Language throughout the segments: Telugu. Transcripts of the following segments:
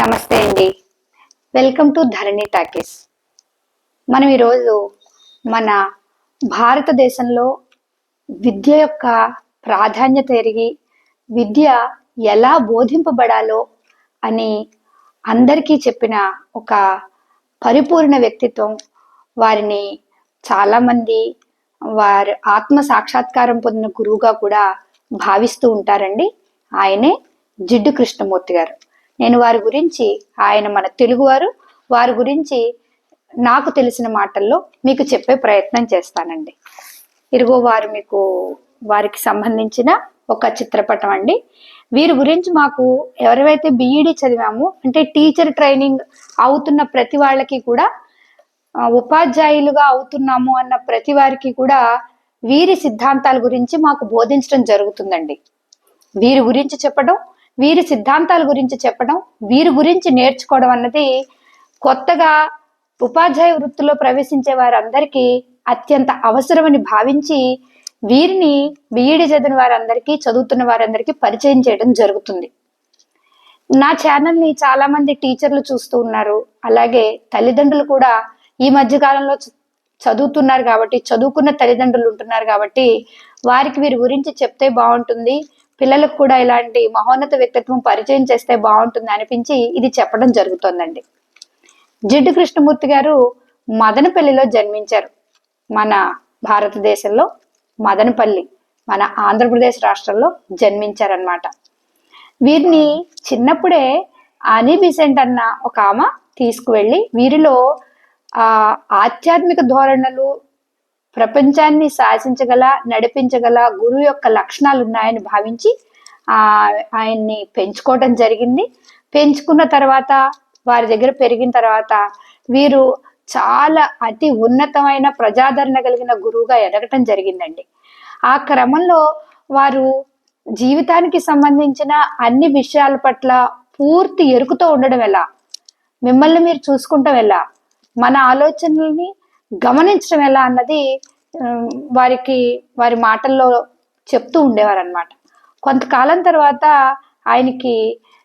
నమస్తే అండి. వెల్కమ్ టు ధరణి టాకీస్ మనం ఈరోజు మన భారతదేశంలో విద్య యొక్క ప్రాధాన్యత ఎరిగి విద్య ఎలా బోధింపబడాలో అని అందరికీ చెప్పిన ఒక పరిపూర్ణ వ్యక్తిత్వం వారిని చాలామంది వారు ఆత్మ సాక్షాత్కారం పొందిన గురువుగా కూడా భావిస్తూ ఉంటారండి. ఆయనే జిడ్డు కృష్ణమూర్తి గారు. నేను వారి గురించి ఆయన మన తెలుగువారు వారి గురించి నాకు తెలిసిన మాటల్లో మీకు చెప్పే ప్రయత్నం చేస్తానండి. ఇరుగో వారు మీకు వారికి సంబంధించిన ఒక చిత్రపటం అండి. వీరి గురించి మాకు ఎవరైతే బీఈడి చదివామో అంటే టీచర్ ట్రైనింగ్ అవుతున్న ప్రతి వాళ్ళకి కూడా ఉపాధ్యాయులుగా అవుతున్నాము అన్న ప్రతి వారికి కూడా వీరి సిద్ధాంతాల గురించి మాకు బోధించడం జరుగుతుందండి. వీరి గురించి చెప్పడం వీరి సిద్ధాంతాల గురించి చెప్పడం వీరి గురించి నేర్చుకోవడం అన్నది కొత్తగా ఉపాధ్యాయ వృత్తిలో ప్రవేశించే వారందరికీ అత్యంత అవసరమని భావించి వీరిని బీఈడి చదివిన వారందరికీ చదువుతున్న వారందరికీ పరిచయం చేయడం జరుగుతుంది. నా ఛానల్ని చాలామంది టీచర్లు చూస్తూ ఉన్నారు. అలాగే తల్లిదండ్రులు కూడా ఈ మధ్య కాలంలో చ- చదువుతున్నారు కాబట్టి చదువుకున్న తల్లిదండ్రులు ఉంటున్నారు కాబట్టి వారికి వీరి గురించి చెప్తే బాగుంటుంది. పిల్లలకు కూడా ఇలాంటి మహోన్నత వ్యక్తిత్వం పరిచయం చేస్తే బాగుంటుంది అనిపించి ఇది చెప్పడం జరుగుతోందండి. జిడ్డు కృష్ణమూర్తి గారు మదనపల్లిలో జన్మించారు. మన భారతదేశంలో మదనపల్లి మన ఆంధ్రప్రదేశ్ రాష్ట్రంలో జన్మించారనమాట వీరిని చిన్నప్పుడే అని బిసెంట్ అన్న ఒక ఆమె తీసుకువెళ్ళి వీరిలో ఆ ఆధ్యాత్మిక ధోరణులు ప్రపంచాన్ని శాసించగల నడిపించగల గురువు యొక్క లక్షణాలు ఉన్నాయని భావించి ఆయన్ని పెంచుకోవడం జరిగింది. పెంచుకున్న తర్వాత వారి దగ్గర పెరిగిన తర్వాత వీరు చాలా అతి ఉన్నతమైన ప్రజాదరణ కలిగిన గురువుగా ఎదగటం జరిగిందండి. ఆ క్రమంలో వారు జీవితానికి సంబంధించిన అన్ని విషయాల పట్ల పూర్తి ఎరుకుతో ఉండడం ఎలా? మిమ్మల్ని మీరు చూసుకుంటాం ఎలా? మన ఆలోచనల్ని గమనించడం ఎలా అన్నది వారికి వారి మాటల్లో చెప్తూ ఉండేవారు అనమాట కొంతకాలం తర్వాత ఆయనకి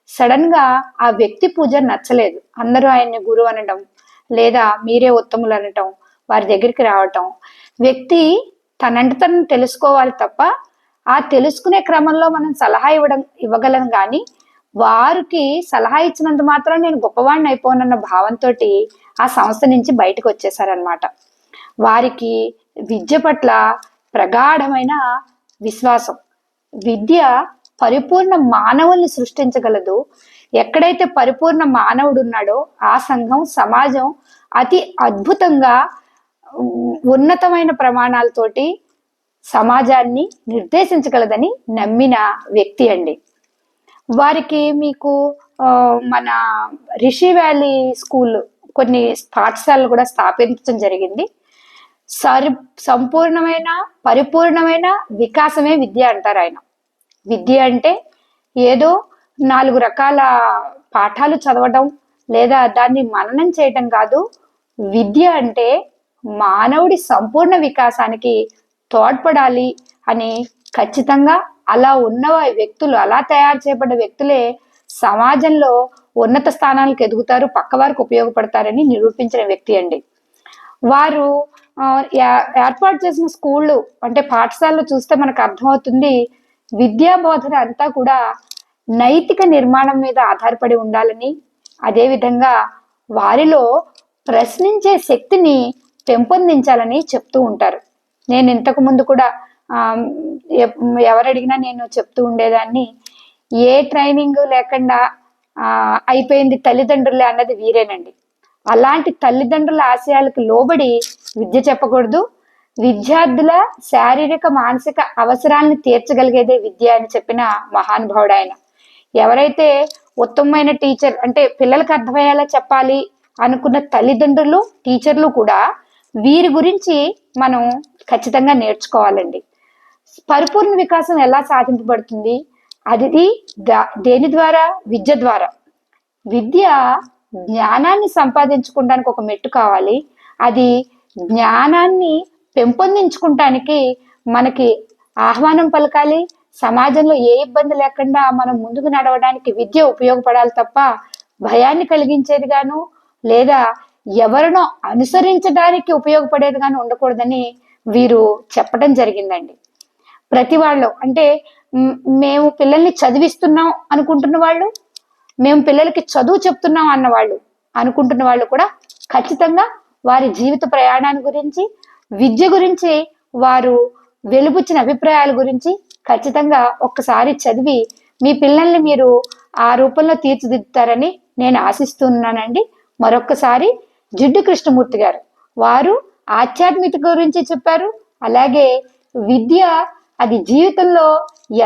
సడన్గా ఆ వ్యక్తి పూజ నచ్చలేదు. అందరూ ఆయన్ని గురువు అనడం లేదా మీరే ఉత్తములు అనటం వారి దగ్గరికి రావటం. వ్యక్తి తనంట తను తెలుసుకోవాలి తప్ప ఆ తెలుసుకునే క్రమంలో మనం సలహా ఇవ్వడం ఇవ్వగలం కానీ వారికి సలహా ఇచ్చినంత మాత్రం నేను గొప్పవాడిని అయిపోనన్న భావంతో ఆ సంస్థ నుంచి బయటకు వచ్చేసారనమాట వారికి విద్య పట్ల ప్రగాఢమైన విశ్వాసం. విద్య పరిపూర్ణ మానవుల్ని సృష్టించగలదు. ఎక్కడైతే పరిపూర్ణ మానవుడు ఉన్నాడో ఆ సంఘం సమాజం అతి అద్భుతంగా ఉన్నతమైన ప్రమాణాలతోటి సమాజాన్ని నిర్దేశించగలదని నమ్మిన వ్యక్తి అండి. వారికి మీకు మన రిషి వ్యాలీ స్కూల్ కొన్ని పాఠశాలలు కూడా స్థాపించడం జరిగింది. సరి సంపూర్ణమైన పరిపూర్ణమైన వికాసమే విద్య అంటారు ఆయన. విద్య అంటే ఏదో నాలుగు రకాల పాఠాలు చదవడం లేదా దాన్ని మననం చేయటం కాదు. విద్య అంటే మానవుడి సంపూర్ణ వికాసానికి తోడ్పడాలి అని ఖచ్చితంగా అలా ఉన్న వ్యక్తులు అలా తయారు చేయబడ్డ వ్యక్తులే సమాజంలో ఉన్నత స్థానాలకు ఎదుగుతారు పక్క వారికి ఉపయోగపడతారని నిరూపించిన వ్యక్తి అండి. వారు ఏర్పాటు చేసిన స్కూళ్ళు అంటే పాఠశాలలు చూస్తే మనకు అర్థమవుతుంది విద్యా బోధన అంతా కూడా నైతిక నిర్మాణం మీద ఆధారపడి ఉండాలని అదేవిధంగా వారిలో ప్రశ్నించే శక్తిని పెంపొందించాలని చెప్తూ ఉంటారు. నేను ఇంతకు ముందు కూడా ఎవరు అడిగినా నేను చెప్తూ ఉండేదాన్ని. ఏ ట్రైనింగ్ లేకుండా అయిపోయింది తల్లిదండ్రులే అన్నది వీరేనండి. అలాంటి తల్లిదండ్రుల ఆశయాలకు లోబడి విద్య చెప్పకూడదు. విద్యార్థుల శారీరక మానసిక అవసరాలను తీర్చగలిగేదే విద్య అని చెప్పిన మహానుభావుడు ఆయన ఎవరైతే ఉత్తమమైన టీచర్ అంటే పిల్లలకు అర్థమయ్యేలా చెప్పాలి అనుకున్న తల్లిదండ్రులు టీచర్లు కూడా వీరి గురించి మనం ఖచ్చితంగా నేర్చుకోవాలండి. పరిపూర్ణ వికాసం ఎలా సాధింపబడుతుంది? అది దేని ద్వారా? విద్య ద్వారా. విద్య జ్ఞానాన్ని సంపాదించుకోవడానికి ఒక మెట్టు కావాలి. అది జ్ఞానాన్ని పెంపొందించుకుంటానికి మనకి ఆహ్వానం పలకాలి. సమాజంలో ఏ ఇబ్బంది లేకుండా మనం ముందుకు నడవడానికి విద్య ఉపయోగపడాలి తప్ప భయాన్ని కలిగించేది గాను లేదా ఎవరినో అనుసరించడానికి ఉపయోగపడేది గాను ఉండకూడదని వీరు చెప్పడం జరిగిందండి. ప్రతి వాళ్ళు అంటే మేము పిల్లల్ని చదివిస్తున్నాం అనుకుంటున్న వాళ్ళు మేము పిల్లలకి చదువు చెప్తున్నాం అన్న వాళ్ళు అనుకుంటున్న వాళ్ళు కూడా ఖచ్చితంగా వారి జీవిత ప్రయాణాన్ని గురించి విద్య గురించి వారు వెలుబుచ్చిన అభిప్రాయాల గురించి ఖచ్చితంగా ఒక్కసారి చదివి మీ పిల్లల్ని మీరు ఆ రూపంలో తీర్చిదిద్దుతారని నేను ఆశిస్తున్నానండి. మరొక్కసారి జిడ్డు కృష్ణమూర్తి గారు వారు ఆధ్యాత్మిక గురించి చెప్పారు అలాగే విద్య అది జీవితంలో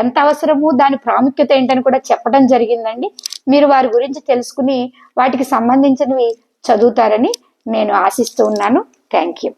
ఎంత అవసరము దాని ప్రాముఖ్యత ఏంటని కూడా చెప్పడం జరిగిందండి. మీరు వారి గురించి తెలుసుకుని వాటికి సంబంధించినవి చదువుతారని నేను ఆశిస్తూ ఉన్నాను. Thank you